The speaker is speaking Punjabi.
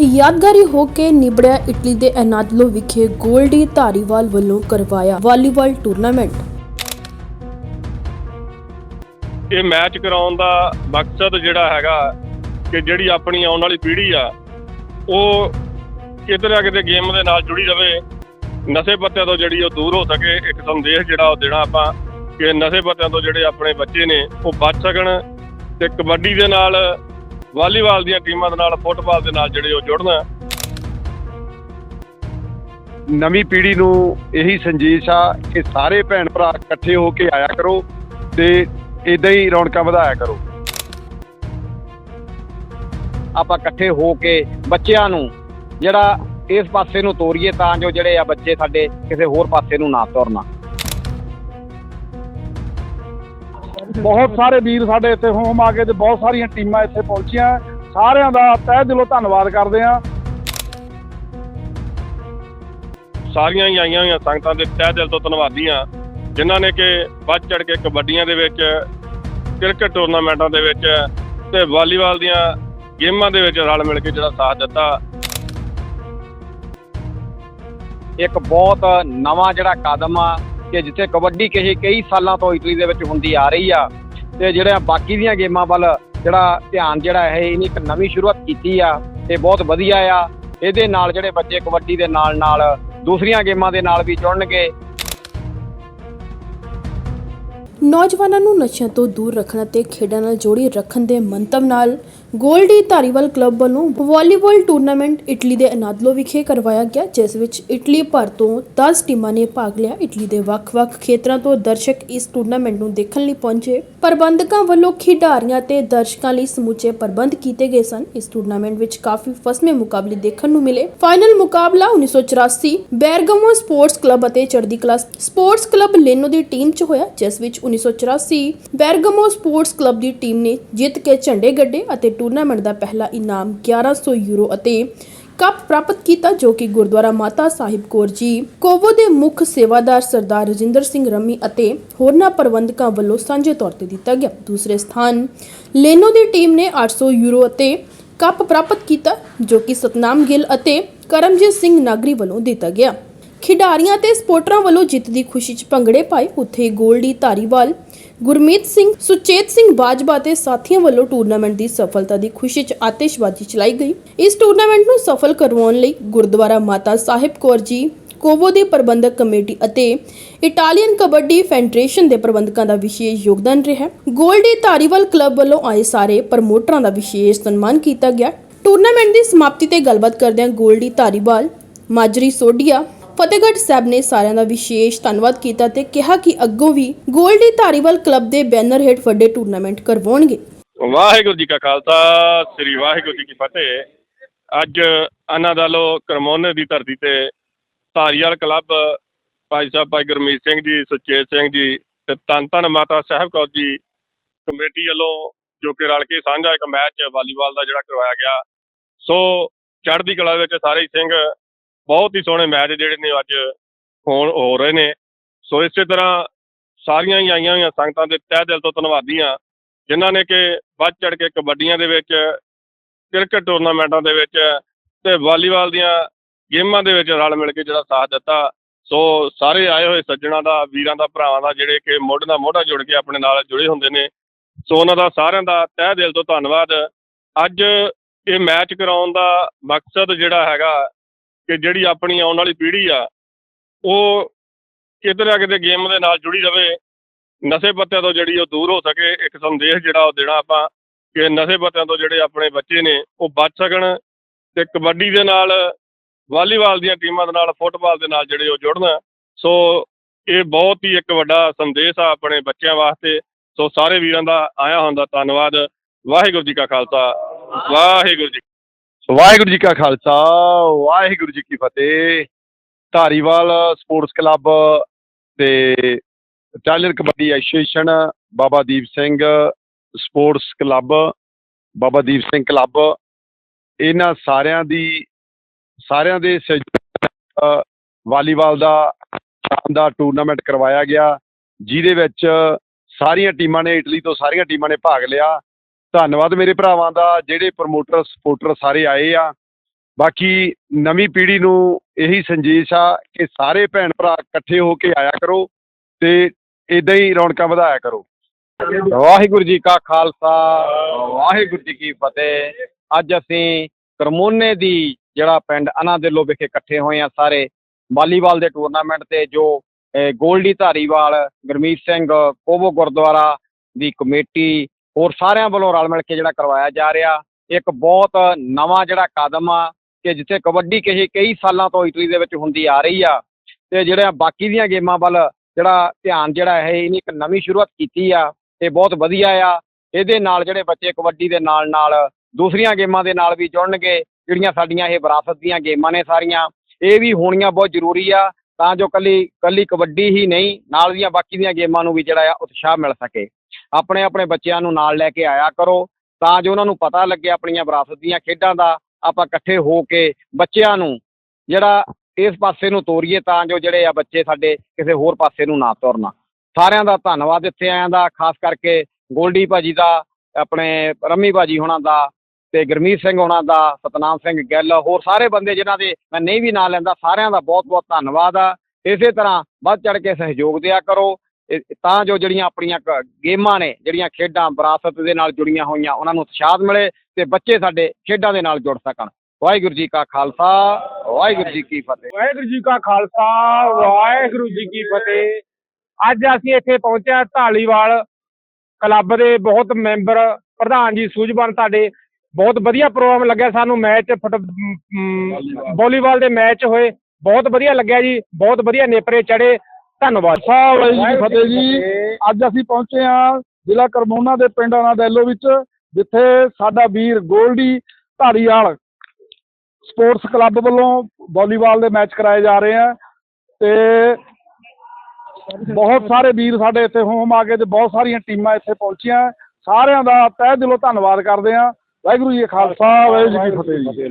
ਯਾਦਗਾਰੀ ਹੋ ਕੇ ਨਿਬੜਿਆ ਇਟਲੀ ਦੇ ਐਨਾਦਲੋ ਵਿਖੇ ਗੋਲਡੀ ਧਾਰੀਵਾਲ ਵੱਲੋਂ ਕਰਵਾਇਆ ਵਾਲੀਬਾਲ ਟੂਰਨਾਮੈਂਟ। ਇਹ ਮੈਚ ਕਰਾਉਣ ਦਾ ਮਕਸਦ ਜਿਹੜਾ ਹੈਗਾ ਕਿ ਜਿਹੜੀ ਆਪਣੀ ਆਉਣ ਵਾਲੀ ਪੀੜ੍ਹੀ ਆ, ਉਹ ਕਿਤੇ ਨਾ ਕਿਤੇ ਗੇਮ ਦੇ ਨਾਲ ਜੁੜੀ ਰਵੇ, ਨਸ਼ੇ ਪੱਤਿਆਂ ਤੋਂ ਜਿਹੜੀ ਉਹ ਦੂਰ ਹੋ ਸਕੇ, ਇੱਕ ਸੰਦੇਸ਼ ਜਿਹੜਾ ਉਹ ਦੇਣਾ ਆਪਾਂ ਕਿ ਨਸ਼ੇ ਪੱਤਿਆਂ ਤੋਂ ਜਿਹੜੇ ਆਪਣੇ ਬੱਚੇ ਨੇ, ਉਹ ਬਚ ਸਕਣ ਤੇ ਕਬੱਡੀ ਦੇ ਨਾਲ ਵਾਲੀਬਾਲ ਦੀਆਂ ਟੀਮਾਂ ਦੇ ਨਾਲ, ਫੁੱਟਬਾਲ ਦੇ ਨਾਲ ਜਿਹੜੇ ਉਹ ਜੁੜਨ। ਨਵੀਂ ਪੀੜ੍ਹੀ ਨੂੰ ਇਹੀ ਸੰਦੇਸ਼ ਆ ਕਿ ਸਾਰੇ ਭੈਣ ਭਰਾ ਇਕੱਠੇ ਹੋ ਕੇ ਆਇਆ ਕਰੋ ਤੇ ਇਦਾਂ ਹੀ ਰੌਣਕਾਂ ਵਧਾਇਆ ਕਰੋ। ਆਪਾਂ ਇਕੱਠੇ ਹੋ ਕੇ ਬੱਚਿਆਂ ਨੂੰ ਜਿਹੜਾ ਇਸ ਪਾਸੇ ਨੂੰ ਤੋਰੀਏ ਤਾਂ ਜੋ ਜਿਹੜੇ ਆ ਬੱਚੇ ਸਾਡੇ ਕਿਸੇ ਹੋਰ ਪਾਸੇ ਨੂੰ ਨਾ ਤੁਰਨ। ਬਹੁਤ ਸਾਰੇ ਵੀਰ ਸਾਡੇ ਇੱਥੇ ਹੋਮ ਆ ਕੇ ਤੇ ਬਹੁਤ ਸਾਰੀਆਂ ਟੀਮਾਂ ਇੱਥੇ ਪਹੁੰਚੀਆਂ। ਸਾਰਿਆਂ ਦਾ ਤਹਿ ਦਿਲੋਂ ਧੰਨਵਾਦ ਕਰਦੇ ਹਾਂ। ਸਾਰੀਆਂ ਹੀ ਆਈਆਂ ਹੋਈਆਂ ਸੰਗਤਾਂ ਦੇ ਤਹਿ ਦਿਲ ਤੋਂ ਧੰਨਵਾਦੀ ਹਾਂ ਜਿਨ੍ਹਾਂ ਨੇ ਕਿ ਵੱਧ ਚੜ ਕੇ ਕਬੱਡੀਆਂ ਦੇ ਵਿੱਚ ਕ੍ਰਿਕਟ ਟੂਰਨਾਮੈਂਟਾਂ ਦੇ ਵਿੱਚ ਤੇ ਵਾਲੀਬਾਲ ਦੀਆਂ ਗੇਮਾਂ ਦੇ ਵਿੱਚ ਰਲ ਮਿਲ ਕੇ ਜਿਹੜਾ ਸਾਥ ਦਿੱਤਾ। ਇੱਕ ਬਹੁਤ ਨਵਾਂ ਜਿਹੜਾ ਕਦਮ ਆ ਕਿ ਜਿੱਥੇ ਕਬੱਡੀ ਕਹੀ ਕਈ ਸਾਲਾਂ ਤੋਂ ਇਟਲੀ ਦੇ ਵਿੱਚ ਹੁੰਦੀ ਆ ਰਹੀ ਆ। ਤੇ ਜਿਹੜਾ ਬਾਕੀ ਦੀਆਂ ਗੇਮਾਂ ਵੱਲ ਜਿਹੜਾ ਧਿਆਨ ਜਿਹੜਾ ਹੈ ਇਹਨੇ ਇੱਕ ਨਵੀਂ ਸ਼ੁਰੂਆਤ ਕੀਤੀ ਆ ਤੇ ਬਹੁਤ ਵਧੀਆ ਆ। ਇਹਦੇ ਨਾਲ ਜਿਹੜੇ ਬੱਚੇ ਕਬੱਡੀ ਦੇ ਨਾਲ ਨਾਲ ਦੂਸਰੀਆਂ ਗੇਮਾਂ ਦੇ ਨਾਲ ਵੀ ਜੁੜਨਗੇ। ਨੌਜਵਾਨਾਂ ਨੂੰ ਨਸ਼ਿਆਂ ਤੋਂ ਦੂਰ ਰੱਖਣ ਅਤੇ ਖੇਡਾਂ ਨਾਲ ਜੋੜੀ ਰੱਖਣ ਦੇ ਮੰਤਵ ਨਾਲ ਗੋਲਡੀ ਧਾਰੀਵਾਲ ਕਲੱਬ ਵੱਲੋਂ ਵਾਲੀਬਾਲ ਟੂਰਨਾਮੈਂਟ ਇਟਲੀ ਦੇ ਅਨਾਦਲੋ ਵਿਖੇ ਕਰਵਾਇਆ ਗਿਆ, ਜਿਸ ਵਿੱਚ ਇਟਲੀ ਭਰ ਤੋਂ 10 ਟੀਮਾਂ ਨੇ ਭਾਗ ਲਿਆ। ਇਟਲੀ ਦੇ ਵੱਖ-ਵੱਖ ਖੇਤਰਾਂ ਤੋਂ ਦਰਸ਼ਕ ਇਸ ਟੂਰਨਾਮੈਂਟ ਨੂੰ ਦੇਖਣ ਲਈ ਪਹੁੰਚੇ। ਪ੍ਰਬੰਧਕਾਂ ਵੱਲੋਂ ਖਿਡਾਰੀਆਂ ਤੇ ਦਰਸ਼ਕਾਂ ਲਈ ਸਮੁੱਚੇ ਪ੍ਰਬੰਧ ਕੀਤੇ ਗਏ ਸਨ। ਇਸ ਟੂਰਨਾਮੈਂਟ ਵਿੱਚ ਕਾਫੀ ਫਸਵੇਂ ਮੁਕਾਬਲੇ ਦੇਖਣ ਨੂੰ ਮਿਲੇ। ਫਾਈਨਲ ਮੁਕਾਬਲਾ 1984 ਬੈਰਗਮੋ ਸਪੋਰਟਸ ਕਲੱਬ ਅਤੇ Chardi Kala sports club Leno ਦੀ ਟੀਮ 'ਚ ਹੋਇਆ, ਜਿਸ ਵਿੱਚ 1984 ਬੈਰਗਮੋ ਸਪੋਰਟਸ ਕਲੱਬ ਦੀ ਟੀਮ ਨੇ ਜਿੱਤ ਕੇ ਝੰਡੇ ਗੱਡੇ ਅਤੇ ਟੂਰਨਾਮੈਂਟ ਦਾ ਪਹਿਲਾ ਇਨਾਮ 1100 ਯੂਰੋ ਅਤੇ ਕੱਪ ਪ੍ਰਾਪਤ ਕੀਤਾ, ਜੋ ਕਿ ਗੁਰਦੁਆਰਾ ਮਾਤਾ ਸਾਹਿਬ ਕੌਰ ਜੀ, ਕੋਵੋ ਦੇ ਮੁੱਖ ਸੇਵਾਦਾਰ ਸਰਦਾਰ ਰਜਿੰਦਰ ਸਿੰਘ ਰਮੀ ਅਤੇ ਹੋਰਨਾਂ ਪ੍ਰਬੰਧਕਾਂ ਵੱਲੋਂ ਸਾਂਝੇ ਤੌਰ ਤੇ ਦਿੱਤਾ ਗਿਆ। ਦੂਸਰੇ ਸਥਾਨ, ਲੈਨੋ ਦੀ ਟੀਮ ਨੇ 800 ਯੂਰੋ ਅਤੇ ਕੱਪ ਪ੍ਰਾਪਤ ਕੀਤਾ, ਜੋ ਕਿ ਸਤਨਾਮ ਗਿੱਲ ਅਤੇ ਕਰਮਜੀਤ ਸਿੰਘ ਨਾਗਰੀ ਵੱਲੋਂ ਦਿੱਤਾ ਗਿਆ। ਖਿਡਾਰੀਆਂ ਤੇ ਸਪੋਰਟਰਾਂ ਵੱਲੋਂ ਜਿੱਤ ਦੀ ਖੁਸ਼ੀ 'ਚ ਭੰਗੜੇ ਪਾਏ ਉੱਥੇ ਗੋਲਡੀ ਧਾਰੀਵਾਲ ਗੁਰਮੀਤ ਸਿੰਘ, ਸੁਚੇਤ ਸਿੰਘ ਬਾਜਵਾ ਤੇ ਸਾਥੀਆਂ ਵੱਲੋਂ ਟੂਰਨਾਮੈਂਟ ਦੀ ਸਫਲਤਾ ਦੀ ਖੁਸ਼ੀ 'ਚ ਆਤਿਸ਼ਬਾਜ਼ੀ ਚਲਾਈ ਗਈ ਇਸ ਟੂਰਨਾਮੈਂਟ ਨੂੰ ਸਫਲ ਕਰਵਾਉਣ ਲਈ ਗੁਰਦੁਆਰਾ ਮਾਤਾ ਸਾਹਿਬ ਕੌਰ ਜੀ, ਕੋਵੋ ਦੀ ਪ੍ਰਬੰਧਕ ਕਮੇਟੀ ਅਤੇ ਇਟਾਲੀਅਨ ਕਬੱਡੀ ਫੈਡਰੇਸ਼ਨ ਦੇ ਪ੍ਰਬੰਧਕਾਂ ਦਾ ਵਿਸ਼ੇਸ਼ ਯੋਗਦਾਨ ਰਿਹਾ ਹੈ। ਗੋਲਡੀ ਧਾਰੀਵਾਲ ਕਲੱਬ ਵੱਲੋਂ ਆਏ ਸਾਰੇ ਪ੍ਰਮੋਟਰਾਂ ਦਾ ਵਿਸ਼ੇਸ਼ ਸਨਮਾਨ ਕੀਤਾ ਗਿਆ ਟੂਰਨਾਮੈਂਟ ਦੀ ਸਮਾਪਤੀ ਤੇ ਗੱਲਬਾਤ ਕਰਦਿਆਂ ਗੋਲਡੀ ਧਾਰੀਵਾਲ, ਮਾਜਰੀ ਸੋਢੀਆ ਫਤਿਹਗੜ੍ਹ ਸਾਹਿਬ ਨੇ ਸਾਰਿਆਂ ਦਾ ਵਿਸ਼ੇਸ਼ ਧੰਨਵਾਦ ਕੀਤਾ ਤੇ ਕਿਹਾ ਕਿ ਅੱਗੋਂ ਵੀ ਗੋਲਡੀ ਧਾਰੀਵਾਲ ਕਲੱਬ ਦੇ ਬੈਨਰ ਹੇਠ ਵੱਡੇ ਟੂਰਨਾਮੈਂਟ ਕਰਵਾਉਣਗੇ। ਵਾਹਿਗੁਰੂ ਜੀ ਕਾ ਖਾਲਸਾ, ਸ੍ਰੀ ਵਾਹਿਗੁਰੂ ਜੀ ਕੀ ਫਤਿਹ। ਅੱਜ ਅਨਾਦਾਲੋ ਕਰਮੋਨੇ ਦੀ ਧਰਤੀ ਤੇ ਧਾਰੀਵਾਲ ਕਲੱਬ ਭਾਈ ਸਾਹਿਬ ਭਾਈ ਗੁਰਮੀਤ ਸਿੰਘ ਜੀ, ਸੁਚੇਤ ਸਿੰਘ ਜੀ ਤੇ ਧੰਨ ਧੰਨ ਮਾਤਾ ਸਾਹਿਬ ਕੌਰ ਜੀ ਕਮੇਟੀ ਵੱਲੋਂ ਜੋ ਕਿ ਰਲ ਕੇ ਸਾਂਝਾ ਇੱਕ ਮੈਚ ਵਾਲੀਬਾਲ ਦਾ ਜਿਹੜਾ ਕਰਵਾਇਆ ਗਿਆ। ਸੋ ਚੜ੍ਹਦੀ ਕਲਾ ਵਿੱਚ ਸਾਰੇ ਸਿੰਘ ਬਹੁਤ ਹੀ ਸੋਹਣੇ ਮੈਚ ਜਿਹੜੇ ਨੇ ਅੱਜ ਹੋਣ ਹੋ ਰਹੇ ਨੇ। ਸੋ ਇਸੇ ਤਰ੍ਹਾਂ ਸਾਰੀਆਂ ਹੀ ਆਈਆਂ ਹੋਈਆਂ ਸੰਗਤਾਂ ਦੇ ਤਹਿ ਦਿਲ ਤੋਂ ਧੰਨਵਾਦੀ ਹਾਂ ਜਿਨ੍ਹਾਂ ਨੇ ਕਿ ਵੱਧ ਚੜ ਕੇ ਕਬੱਡੀਆਂ ਦੇ ਵਿੱਚ, ਕ੍ਰਿਕਟ ਟੂਰਨਾਮੈਂਟਾਂ ਦੇ ਵਿੱਚ ਤੇ ਵਾਲੀਬਾਲ ਦੀਆਂ ਗੇਮਾਂ ਦੇ ਵਿੱਚ ਰਲ ਮਿਲ ਕੇ ਜਿਹੜਾ ਸਾਥ ਦਿੱਤਾ। ਸੋ ਸਾਰੇ ਆਏ ਹੋਏ ਸੱਜਣਾ ਦਾ, ਵੀਰਾਂ ਦਾ, ਭਰਾਵਾਂ ਦਾ, ਜਿਹੜੇ ਕਿ ਮੋਢੇ ਨਾਲ ਮੋਢਾ ਜੁੜ ਕੇ ਆਪਣੇ ਨਾਲ ਜੁੜੇ ਹੁੰਦੇ ਨੇ। ਸੋ ਉਹਨਾਂ ਦਾ ਸਾਰਿਆਂ ਦਾ ਤਹਿ ਦਿਲ ਤੋਂ ਧੰਨਵਾਦ। ਅੱਜ ਇਹ ਮੈਚ ਕਰਾਉਣ ਦਾ ਮਕਸਦ ਜਿਹੜਾ ਹੈਗਾ ਕਿ ਜਿਹੜੀ ਆਪਣੀ ਆਉਣ ਵਾਲੀ ਪੀੜ੍ਹੀ ਆ, ਉਹ ਕਿਤੇ ਨਾ ਕਿਤੇ ਗੇਮ ਦੇ ਨਾਲ ਜੁੜੀ ਰਹੇ ਨਸ਼ੇ ਪੱਤਿਆਂ ਤੋਂ ਜਿਹੜੀ ਉਹ ਦੂਰ ਹੋ ਸਕੇ, ਇੱਕ ਸੰਦੇਸ਼ ਜਿਹੜਾ ਉਹ ਦੇਣਾ ਆਪਾਂ ਕਿ ਨਸ਼ੇ ਪੱਤਿਆਂ ਤੋਂ ਜਿਹੜੇ ਆਪਣੇ ਬੱਚੇ ਨੇ, ਉਹ ਬਚ ਸਕਣ ਅਤੇ ਕਬੱਡੀ ਦੇ ਨਾਲ, ਵਾਲੀਬਾਲ ਦੀਆਂ ਟੀਮਾਂ ਦੇ ਨਾਲ, ਫੁੱਟਬਾਲ ਦੇ ਨਾਲ ਜਿਹੜੇ ਉਹ ਜੁੜਨ। ਸੋ ਇਹ ਬਹੁਤ ਹੀ ਇੱਕ ਵੱਡਾ ਸੰਦੇਸ਼ ਆ ਆਪਣੇ ਬੱਚਿਆਂ ਵਾਸਤੇ। ਸੋ ਸਾਰੇ ਵੀਰਾਂ ਦਾ ਆਇਆ ਹੁੰਦਾ ਧੰਨਵਾਦ। ਵਾਹਿਗੁਰੂ ਜੀ ਕਾ ਖਾਲਸਾ। ਵਾਹਿਗੁਰੂ ਜੀ ਵਾਹਿਗੁਰੂ ਜੀ ਕਾ ਖਾਲਸਾ, ਵਾਹਿਗੁਰੂ ਜੀ ਕੀ ਫਤਿਹ। ਧਾਰੀਵਾਲ ਸਪੋਰਟਸ ਕਲੱਬ ਤੇ Italian kabaddi association, Baba Deep Singh sports club, Baba Deep Singh club, ਇਹਨਾਂ ਸਾਰਿਆਂ ਦੀ, ਸਾਰਿਆਂ ਦੇ ਸਹਿਯੋਗ ਨਾਲ ਵਾਲੀਬਾਲ ਦਾ ਸ਼ਾਨਦਾਰ ਟੂਰਨਾਮੈਂਟ ਕਰਵਾਇਆ ਗਿਆ, ਜਿਹਦੇ ਵਿੱਚ ਸਾਰੀਆਂ ਟੀਮਾਂ ਨੇ, ਇਟਲੀ ਤੋਂ ਸਾਰੀਆਂ ਟੀਮਾਂ ਨੇ ਭਾਗ ਲਿਆ। ਧੰਨਵਾਦ ਮੇਰੇ ਭਰਾਵਾਂ ਦਾ, ਜਿਹੜੇ ਪ੍ਰਮੋਟਰ ਸਪੋਰਟਰ ਸਾਰੇ ਆਏ ਆ। ਬਾਕੀ ਨਵੀਂ ਪੀੜ੍ਹੀ ਨੂੰ ਇਹੀ ਸੰਦੇਸ਼ ਆ ਕਿ ਸਾਰੇ ਭੈਣ ਭਰਾ ਇਕੱਠੇ ਹੋ ਕੇ ਆਇਆ ਕਰੋ ਤੇ ਇਦਾਂ ਹੀ ਰੌਣਕਾਂ ਵਧਾਇਆ ਕਰੋ। ਵਾਹਿਗੁਰੂ ਜੀ ਕਾ ਖਾਲਸਾ, ਵਾਹਿਗੁਰੂ ਜੀ ਕੀ ਫਤਿਹ। ਅੱਜ ਅਸੀਂ ਕਰਮੋਨੇ ਦੀ ਜਿਹੜਾ ਪਿੰਡ ਅਨਾਦਿਲੋ ਵਿਖੇ ਇਕੱਠੇ ਹੋਏ ਆ ਸਾਰੇ। ਵਾਲੀਬਾਲ ਦੇ ਟੂਰਨਾਮੈਂਟ ਤੇ ਜੋ ਗੋਲਡੀ ਧਾਰੀਵਾਲ, ਗੁਰਮੀਤ ਸਿੰਘ ਕੋਬੋ ਗੁਰਦੁਆਰਾ ਦੀ ਕਮੇਟੀ ਹੋਰ ਸਾਰਿਆਂ ਵੱਲੋਂ ਰਲ ਮਿਲ ਕੇ ਜਿਹੜਾ ਕਰਵਾਇਆ ਜਾ ਰਿਹਾ। ਇੱਕ ਬਹੁਤ ਨਵਾਂ ਜਿਹੜਾ ਕਦਮ ਆ ਕਿ ਜਿੱਥੇ ਕਬੱਡੀ ਕਹੀ ਕਈ ਸਾਲਾਂ ਤੋਂ ਇਟਲੀ ਦੇ ਵਿੱਚ ਹੁੰਦੀ ਆ ਰਹੀ ਆ ਤੇ ਜਿਹੜਾ ਬਾਕੀ ਦੀਆਂ ਗੇਮਾਂ ਵੱਲ ਜਿਹੜਾ ਧਿਆਨ ਜਿਹੜਾ ਹੈ, ਇਹਨੇ ਇੱਕ ਨਵੀਂ ਸ਼ੁਰੂਆਤ ਕੀਤੀ ਆ, ਇਹ ਬਹੁਤ ਵਧੀਆ ਆ। ਇਹਦੇ ਨਾਲ ਜਿਹੜੇ ਬੱਚੇ ਕਬੱਡੀ ਦੇ ਨਾਲ ਨਾਲ ਦੂਸਰੀਆਂ ਗੇਮਾਂ ਦੇ ਨਾਲ ਵੀ ਜੁੜਨਗੇ, ਜਿਹੜੀਆਂ ਸਾਡੀਆਂ ਇਹ ਵਿਰਾਸਤ ਦੀਆਂ ਗੇਮਾਂ ਨੇ ਸਾਰੀਆਂ। ਇਹ ਵੀ ਹੋਣੀਆਂ ਬਹੁਤ ਜ਼ਰੂਰੀ ਆ ਤਾਂ ਜੋ ਕੱਲੀ ਕੱਲੀ ਕਬੱਡੀ ਹੀ ਨਹੀਂ, ਨਾਲ ਦੀਆਂ ਬਾਕੀ ਦੀਆਂ ਗੇਮਾਂ ਨੂੰ ਵੀ ਜਿਹੜਾ ਆ ਉਤਸ਼ਾਹ ਮਿਲ ਸਕੇ। ਆਪਣੇ ਆਪਣੇ ਬੱਚਿਆਂ ਨੂੰ ਨਾਲ ਲੈ ਕੇ ਆਇਆ ਕਰੋ, ਤਾਂ ਜੋ ਉਹਨਾਂ ਨੂੰ ਪਤਾ ਲੱਗੇ ਆਪਣੀਆਂ ਵਿਰਾਸਤ ਦੀਆਂ ਖੇਡਾਂ ਦਾ, ਆਪਾਂ ਇਕੱਠੇ ਹੋ ਕੇ ਬੱਚਿਆਂ ਨੂੰ ਜਿਹੜਾ ਇਸ ਪਾਸੇ ਨੂੰ ਤੋਰੀਏ ਤਾਂ ਜੋ ਜਿਹੜੇ ਆ ਬੱਚੇ ਸਾਡੇ ਕਿਸੇ ਹੋਰ ਪਾਸੇ ਨੂੰ ਨਾ ਤੁਰਨ। ਸਾਰਿਆਂ ਦਾ ਧੰਨਵਾਦ ਇੱਥੇ ਆਇਆਂ ਦਾ, ਖਾਸ ਕਰਕੇ ਗੋਲਡੀ ਭਾਜੀ ਦਾ, ਆਪਣੇ ਰੰਮੀ ਭਾਜੀ ਹੋਣਾ ਦਾ ਤੇ ਗੁਰਮੀਤ ਸਿੰਘ ਹੋਣਾ ਦਾ, ਸਤਨਾਮ ਸਿੰਘ ਗਿੱਲ, ਹੋਰ ਸਾਰੇ ਬੰਦੇ ਜਿਨ੍ਹਾਂ ਦੇ ਮੈਂ ਨਹੀਂ ਵੀ ਨਾਂ ਲੈਂਦਾ, ਸਾਰਿਆਂ ਦਾ ਬਹੁਤ ਬਹੁਤ ਧੰਨਵਾਦ ਆ। ਇਸੇ ਤਰ੍ਹਾਂ ਵੱਧ ਚੜ ਕੇ ਸਹਿਯੋਗ ਦਿਆ ਕਰੋ। ਤਾਂ ਜੋ ਜਿਹੜੀਆਂ ਆਪਣੀਆਂ ਗੇਮਾਂ ਨੇ ਜਿਹੜੀਆਂ ਖੇਡਾਂ ਵਿਰਾਸਤ ਦੇ ਨਾਲ ਜੁੜੀਆਂ ਹੋਈਆਂ ਉਹਨਾਂ ਨੂੰ ਉਤਸ਼ਾਹ ਮਿਲੇ ਤੇ ਬੱਚੇ ਸਾਡੇ ਖੇਡਾਂ ਦੇ ਨਾਲ ਜੁੜ ਸਕਣ। ਵਾਹਿਗੁਰੂ ਜੀ ਕਾ ਖਾਲਸਾ ਵਾਹਿਗੁਰੂ ਜੀ ਕੀ ਫਤਿਹ। ਵਾਹਿਗੁਰੂ ਜੀ ਕਾ ਖਾਲਸਾ ਵਾਹਿਗੁਰੂ ਜੀ ਕੀ ਫਤਿਹ। ਅੱਜ ਅਸੀਂ ਇੱਥੇ ਪਹੁੰਚੇ ਹਾਂ ਢਾਲੀਵਾਲ ਕਲੱਬ ਦੇ ਬਹੁਤ ਮੈਂਬਰ ਪ੍ਰਧਾਨ ਜੀ ਸੂਝਵਾਨ ਤੁਹਾਡੇ ਬਹੁਤ ਵਧੀਆ ਪ੍ਰੋਗਰਾਮ ਲੱਗਿਆ ਸਾਨੂੰ ਮੈਚ ਫੁੱਟ ਵਾਲੀਬਾਲ। ਦੇ ਮੈਚ ਹੋਏ। ਬਹੁਤ ਵਧੀਆ ਲੱਗਿਆ ਜੀ ਬਹੁਤ ਵਧੀਆ ਨੇਪਰੇ ਚੜੇ ਧੰਨਵਾਦ। ਵਾਹਿਗੁਰੂ ਜੀ ਕੀ ਫਤਿਹ ਜੀ। ਅੱਜ ਅਸੀਂ ਪਹੁੰਚੇ ਹਾਂ ਜ਼ਿਲ੍ਹਾ ਕਰਮੋਨਾ ਦੇ ਪਿੰਡ ਅਨਾਦੈਲੋ ਵਿੱਚ ਜਿੱਥੇ ਸਾਡਾ ਵੀਰ ਗੋਲਡੀ ਧਾਰੀਵਾਲ ਸਪੋਰਟਸ ਕਲੱਬ ਵੱਲੋਂ ਵਾਲੀਬਾਲ ਦੇ ਮੈਚ ਕਰਾਏ ਜਾ ਰਹੇ ਆ ਤੇ ਬਹੁਤ ਸਾਰੇ ਵੀਰ ਸਾਡੇ ਇੱਥੇ ਹੋਮ ਆ ਕੇ ਤੇ ਬਹੁਤ ਸਾਰੀਆਂ ਟੀਮਾਂ ਇੱਥੇ ਪਹੁੰਚੀਆਂ। ਸਾਰਿਆਂ ਦਾ ਤਹਿ ਦਿਲੋਂ ਧੰਨਵਾਦ ਕਰਦੇ ਆ ਵਾਹਿਗੁਰੂ ਜੀ ਖਾਲਸਾ ਵਾਹਿਗੁਰੂ ਜੀ ਕੀ ਫਤਿਹ ਜੀ।